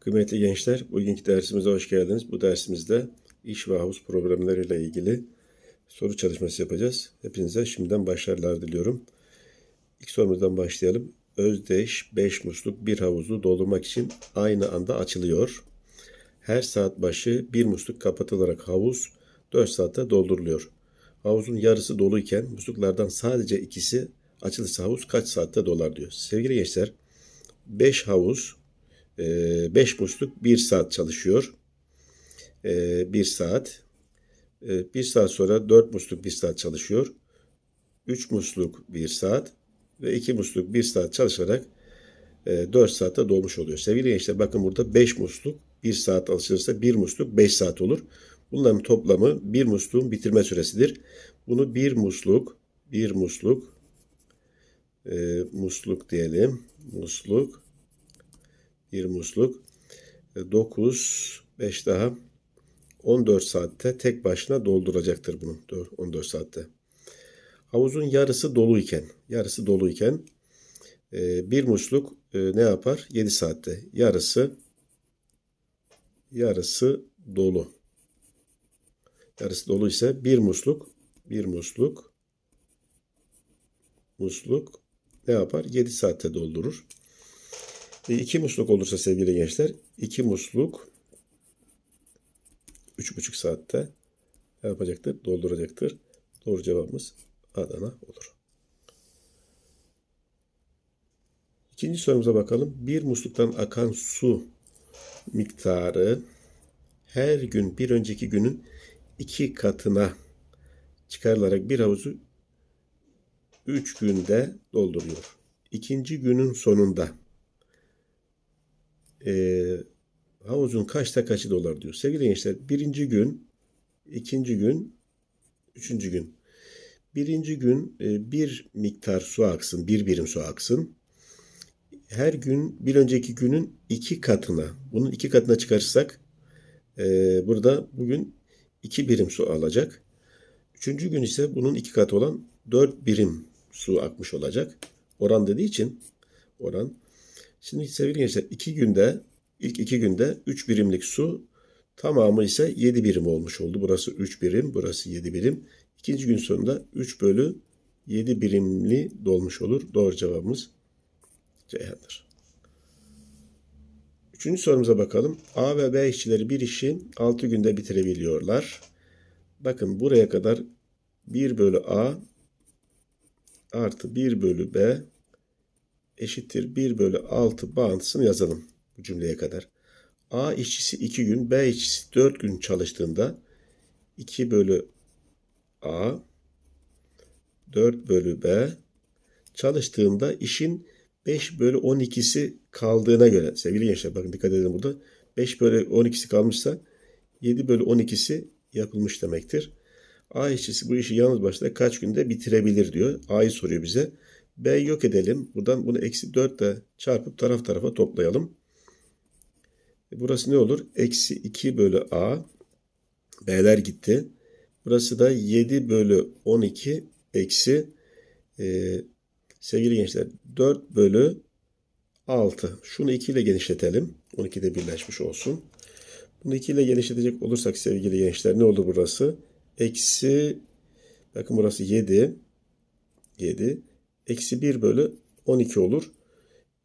Kıymetli gençler, bugünkü dersimize hoş geldiniz. Bu dersimizde iş ve havuz programlarıyla ilgili soru çalışması yapacağız. Hepinize şimdiden başarılar diliyorum. İlk sorumuzdan başlayalım. Özdeş 5 musluk bir havuzu doldurmak için aynı anda açılıyor. Her saat başı bir musluk kapatılarak havuz 4 saatte dolduruluyor. Havuzun yarısı doluyken musluklardan sadece ikisi açılırsa havuz kaç saatte dolar diyor. Sevgili gençler 5 havuz 5 musluk 1 saat çalışıyor. 1 saat. 1 saat sonra 4 musluk 1 saat çalışıyor. 3 musluk 1 saat ve 2 musluk 1 saat çalışarak 4 saatte dolmuş oluyor. Sevgili gençler bakın burada 5 musluk 1 saat alışırsa 1 musluk 5 saat olur. Bunların toplamı 1 musluğun bitirme süresidir. Bunu 1 musluk 1 musluk e, musluk diyelim. Musluk bir musluk 9 5 daha 14 saatte tek başına dolduracaktır bunu. 14 saatte. Havuzun yarısı doluyken, yarısı doluyken e, bir musluk e, ne yapar? 7 saatte. Yarısı yarısı dolu. Yarısı dolu ise bir musluk bir musluk musluk ne yapar? 7 saatte doldurur. E, iki musluk olursa sevgili gençler, iki musluk üç buçuk saatte ne yapacaktır? Dolduracaktır. Doğru cevabımız Adana olur. İkinci sorumuza bakalım. Bir musluktan akan su miktarı her gün bir önceki günün iki katına çıkarılarak bir havuzu üç günde dolduruyor. İkinci günün sonunda e, havuzun kaçta kaçı dolar diyor. Sevgili gençler birinci gün, ikinci gün, üçüncü gün. Birinci gün e, bir miktar su aksın, bir birim su aksın. Her gün bir önceki günün iki katına, bunun iki katına çıkarırsak e, burada bugün iki birim su alacak. Üçüncü gün ise bunun iki katı olan dört birim su akmış olacak. Oran dediği için oran Şimdi sevgili gençler iki günde ilk iki günde 3 birimlik su tamamı ise 7 birim olmuş oldu. Burası 3 birim, burası 7 birim. İkinci gün sonunda 3 bölü 7 birimli dolmuş olur. Doğru cevabımız Ceyhan'dır. Üçüncü sorumuza bakalım. A ve B işçileri bir işi 6 günde bitirebiliyorlar. Bakın buraya kadar 1 bölü A artı 1 bölü B eşittir 1 bölü 6 bağıntısını yazalım bu cümleye kadar. A işçisi 2 gün, B işçisi 4 gün çalıştığında 2 bölü A 4 bölü B çalıştığında işin 5 bölü 12'si kaldığına göre sevgili gençler bakın dikkat edin burada 5 bölü 12'si kalmışsa 7 bölü 12'si yapılmış demektir. A işçisi bu işi yalnız başına kaç günde bitirebilir diyor. A'yı soruyor bize. B yok edelim. Buradan bunu eksi 4 ile çarpıp taraf tarafa toplayalım. E, burası ne olur? Eksi 2 bölü A. B'ler gitti. Burası da 7 bölü 12 eksi e, sevgili gençler 4 bölü 6. Şunu 2 ile genişletelim. 12 de birleşmiş olsun. Bunu 2 ile genişletecek olursak sevgili gençler ne olur burası? Eksi bakın burası 7. 7. Eksi 1 bölü 12 olur.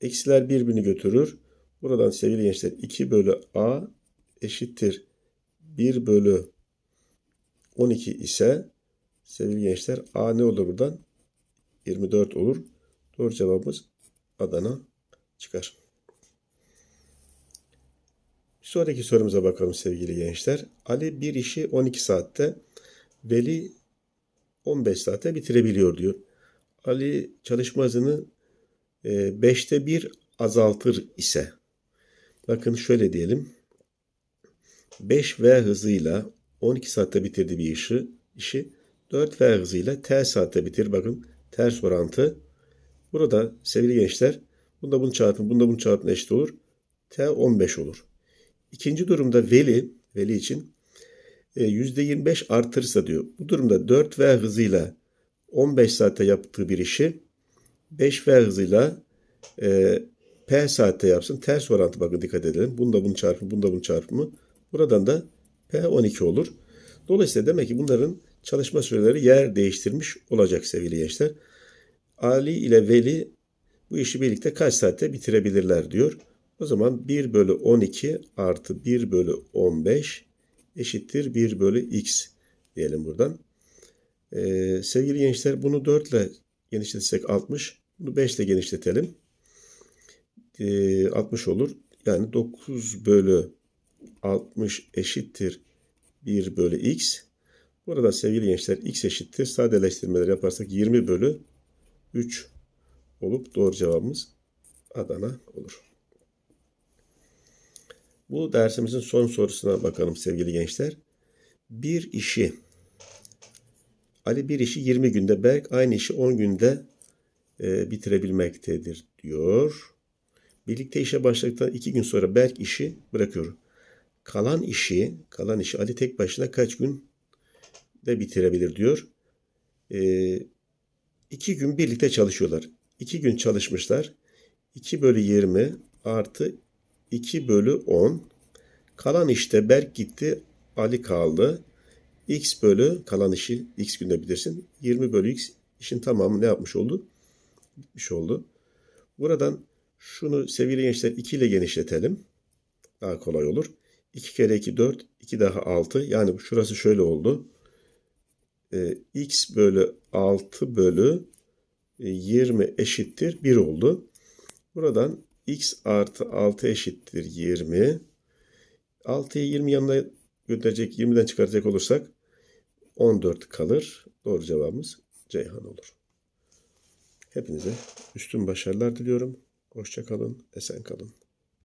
Eksiler birbirini götürür. Buradan sevgili gençler 2 bölü A eşittir 1 bölü 12 ise sevgili gençler A ne olur buradan? 24 olur. Doğru cevabımız Adana çıkar. Bir sonraki sorumuza bakalım sevgili gençler. Ali bir işi 12 saatte, Veli 15 saatte bitirebiliyor diyor. Ali çalışma hızını 5'te e, 1 azaltır ise bakın şöyle diyelim 5V hızıyla 12 saatte bitirdiği bir işi, işi 4V hızıyla T saatte bitir. Bakın ters orantı. Burada sevgili gençler bunda bunun çarpımı bunda bunun çarpımı eşit olur. T 15 olur. İkinci durumda veli veli için %25 e, artırırsa diyor. Bu durumda 4V hızıyla 15 saatte yaptığı bir işi 5V hızıyla e, P saatte yapsın. Ters orantı bakın dikkat edelim. Bunda bunun çarpımı, bunda bunun çarpımı. Buradan da P 12 olur. Dolayısıyla demek ki bunların çalışma süreleri yer değiştirmiş olacak sevgili gençler. Ali ile Veli bu işi birlikte kaç saatte bitirebilirler diyor. O zaman 1 bölü 12 artı 1 bölü 15 eşittir 1 bölü x diyelim buradan. Ee, sevgili gençler bunu 4 ile genişletsek 60. Bunu 5 ile genişletelim. Ee, 60 olur. Yani 9 bölü 60 eşittir 1 bölü x. Burada sevgili gençler x eşittir. Sadeleştirmeler yaparsak 20 bölü 3 olup doğru cevabımız Adana olur. Bu dersimizin son sorusuna bakalım sevgili gençler. Bir işi Ali bir işi 20 günde, Berk aynı işi 10 günde e, bitirebilmektedir diyor. Birlikte işe başladıktan 2 gün sonra Berk işi bırakıyor. Kalan işi, kalan işi Ali tek başına kaç gün de bitirebilir diyor. E, iki gün birlikte çalışıyorlar. 2 gün çalışmışlar. 2 bölü 20 artı 2 bölü 10. Kalan işte Berk gitti, Ali kaldı. X bölü kalan işi X günde bitirsin. 20 bölü X işin tamamı ne yapmış oldu? Bitmiş oldu. Buradan şunu sevgili gençler 2 ile genişletelim. Daha kolay olur. 2 kere 2 4, 2 daha 6. Yani şurası şöyle oldu. Ee, X bölü 6 bölü 20 eşittir 1 oldu. Buradan X artı 6 eşittir 20. 6'yı 20 yanına gönderecek 20'den çıkaracak olursak 14 kalır. Doğru cevabımız Ceyhan olur. Hepinize üstün başarılar diliyorum. Hoşça kalın, esen kalın.